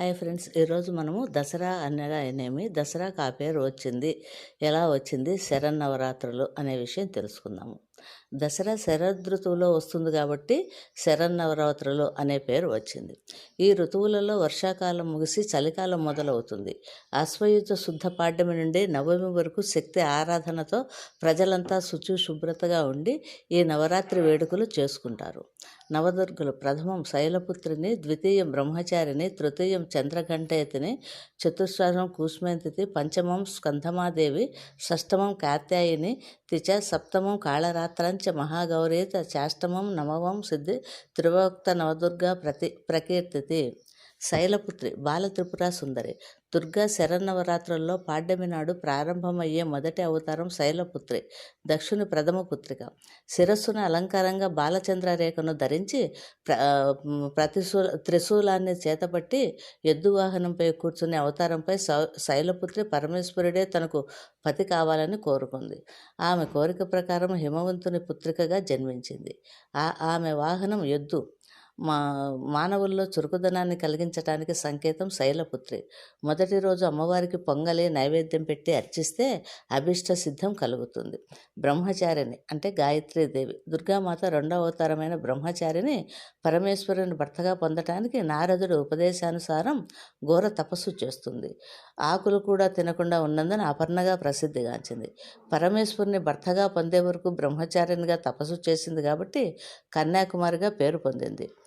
Hi friends ఈరోజు మనము దసరా అనగా అనేమి దసరా ఆ పేరు వచ్చింది ఎలా వచ్చింది? శరన్నవరాత్రులు అనే విషయం తెలుసుకుందాము. దసరా శరదృతువులో వస్తుంది కాబట్టి శరన్నవరాత్రులు అనే పేరు వచ్చింది. ఈ ఋతువులలో వర్షాకాలం ముగిసి చలికాలం మొదలవుతుంది. అశ్వయుత శుద్ధ పాడ్యమి నుండి నవమి వరకు శక్తి ఆరాధనతో ప్రజలంతా శుచి శుభ్రతగా ఉండి ఈ నవరాత్రి వేడుకలు చేసుకుంటారు. నవదుర్గలు ప్రథమం శైలపుత్రిని ద్వితీయం బ్రహ్మచారిని తృతీయం చంద్రఘంటయతిని చతుస్రారం కూష్మంతిథి పంచమం స్కంధమాదేవి షష్టమం కాత్యాయిని తిచ సప్తమం కాళరాత్రంచ మహాగౌరీత చాష్టమం నవమం సిద్ధి త్రివోక్త నవదుర్గా ప్రతి ప్రకీర్తితి. శైలపుత్రి బాలత్రిపుర సుందరి దుర్గా శరన్నవరాత్రుల్లో పాడ్యమి నాడు ప్రారంభమయ్యే మొదటి అవతారం శైలపుత్రి దక్షుని ప్రథమ పుత్రిక. శిరస్సును అలంకారంగా బాలచంద్ర రేఖను ధరించి ప్ర ప్రతిశూ త్రిశూలాన్ని చేతపట్టి ఎద్దు వాహనంపై కూర్చునే అవతారంపై శౌ- శైలపుత్రి పరమేశ్వరుడే తనకు పతి కావాలని కోరుకుంది. ఆమె కోరిక ప్రకారం హిమవంతుని పుత్రికగా జన్మించింది. ఆ ఆమె వాహనం ఎద్దు. మా మానవుల్లో చురుకుదనాన్ని కలిగించడానికి సంకేతం శైలపుత్రి. మొదటి రోజు అమ్మవారికి పొంగలి నైవేద్యం పెట్టి అర్చిస్తే అభిష్ట సిద్ధం కలుగుతుంది. బ్రహ్మచారిని అంటే గాయత్రీదేవి దుర్గామాత రెండవ అవతారమైన బ్రహ్మచారిని పరమేశ్వరుని భర్తగా పొందటానికి నారదుడు ఉపదేశానుసారం ఘోర తపస్సు చేస్తుంది. ఆకులు కూడా తినకుండా ఉన్నందున అపర్ణగా ప్రసిద్ధిగాంచింది. పరమేశ్వరుని భర్తగా పొందే వరకు బ్రహ్మచారినిగా తపస్సు చేసింది కాబట్టి కన్యాకుమారిగా పేరు పొందింది.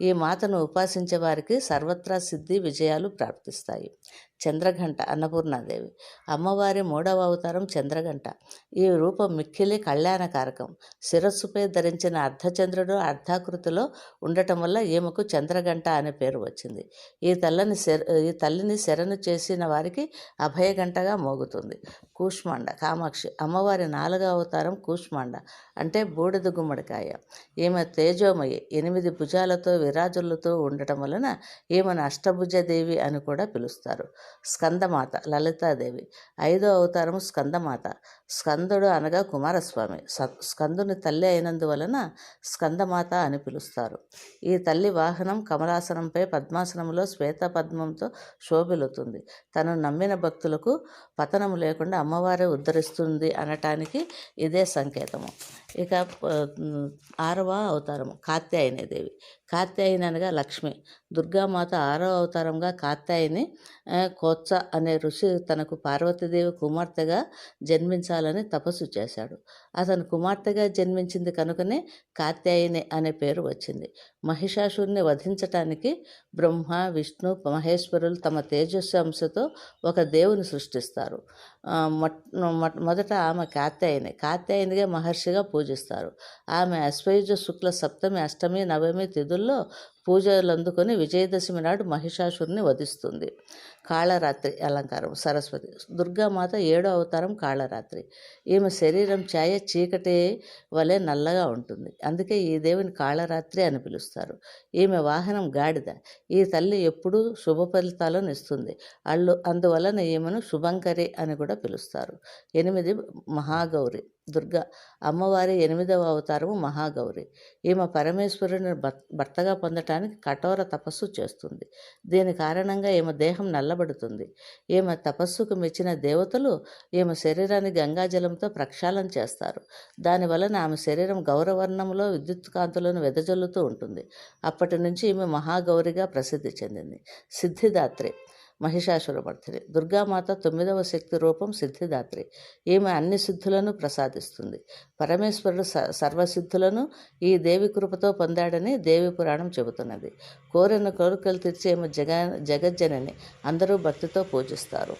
ఈ మాతను ఉపాసించే వారికి సర్వత్రా సిద్ధి విజయాలు ప్రాప్తిస్తాయి. చంద్రఘంట అన్నపూర్ణాదేవి. అమ్మవారి మూడవ అవతారం చంద్రఘంట. ఈ రూపం మిక్కిలి కళ్యాణకారకం. శిరస్సుపై ధరించిన అర్ధచంద్రుడు అర్ధాకృతిలో ఉండటం వల్ల ఈమెకు చంద్రఘంట అనే పేరు వచ్చింది. ఈ తల్లని శర ఈ తల్లిని శరణు చేసిన వారికి అభయగంటగా మోగుతుంది. కూష్మాండ కామాక్షి. అమ్మవారి నాలుగవ అవతారం కూష్మాండ అంటే బూడిద గుమ్మడికాయ. ఈమె తేజోమయ. ఎనిమిది భుజాలతో విరాజులతో ఉండటం వలన ఈమెను అష్టభుజదేవి అని కూడా పిలుస్తారు. స్కందమాత లలితాదేవి. ఐదో అవతారం స్కందమాత. స్కందుడు అనగా కుమారస్వామి. స- స్కందుని తల్లి అయినందువలన స్కందమాత అని పిలుస్తారు. ఈ తల్లి వాహనం కమలాసనంపై పద్మాసనంలో శ్వేత పద్మంతో శోభిలుతుంది. తను నమ్మిన భక్తులకు పతనం లేకుండా అమ్మవారే ఉద్ధరిస్తుంది అనటానికి ఇదే సంకేతము. ఇక ఆరవ అవతారము. కాత్యాయని దేవి కాత్యాయని అనగా లక్ష్మి. దుర్గామాత ఆరవ అవతారంగా కాత్యాయని కోత్స అనే ఋషి తనకు పార్వతీదేవి కుమార్తెగా జన్మించాలని తపస్సు చేశాడు. అతను కుమార్తెగా జన్మించింది కనుకనే కాత్యాయని అనే పేరు వచ్చింది. మహిషాసురుని వధించటానికి బ్రహ్మ విష్ణు మహేశ్వరులు తమ తేజస్సు అంశతో ఒక దేవుని సృష్టిస్తారు. మొదట ఆమె కాత్యాయని. కాత్యాయనిగా మహర్షిగా పూజిస్తారు. ఆమె అశ్వయుజ శుక్ల సప్తమి అష్టమి నవమి 乐 పూజలు అందుకొని విజయదశమి నాడు మహిషాసురుని వధిస్తుంది. కాళరాత్రి అలంకారం సరస్వతి. దుర్గామాత ఏడో అవతారం కాళరాత్రి. ఈమె శరీరం ఛాయ చీకటి వలె నల్లగా ఉంటుంది. అందుకే ఈ దేవిని కాళరాత్రి అని పిలుస్తారు. ఈమె వాహనం గాడిద. ఈ తల్లి ఎప్పుడూ శుభ ఫలితాలను ఇస్తుంది. అల్లు అందువలన ఈమెను శుభంకరి అని కూడా పిలుస్తారు. ఎనిమిది మహాగౌరి. దుర్గా అమ్మవారి ఎనిమిదవ అవతారము మహాగౌరి. ఈమె పరమేశ్వరుని భర్తగా పొందటానికి కఠోర తపస్సు చేస్తుంది. దీని కారణంగా ఈమె దేహం నల్లబడుతుంది. ఈమె తపస్సుకు మెచ్చిన దేవతలు ఈమె శరీరాన్ని గంగాజలంతో ప్రక్షాళన చేస్తారు. దాని వలన ఆమె శరీరం గౌరవర్ణంలో విద్యుత్ కాంతులను వెదజల్లుతూ ఉంటుంది. అప్పటి నుంచి ఈమె మహాగౌరిగా ప్రసిద్ధి చెందింది. సిద్ధిదాత్రి మహిషాసురమర్ధిని దుర్గామాత తొమ్మిదవ శక్తి రూపం సిద్ధిదాత్రి. ఈమె అన్ని సిద్ధులను ప్రసాదిస్తుంది. పరమేశ్వరుడు స సర్వసిద్ధులను ఈ దేవి కృపతో పొందాడని దేవి పురాణం చెబుతున్నది. కోరిన కోరికలు తీర్చే ఈమె జగ జగజ్జనని అందరూ భక్తితో పూజిస్తారు.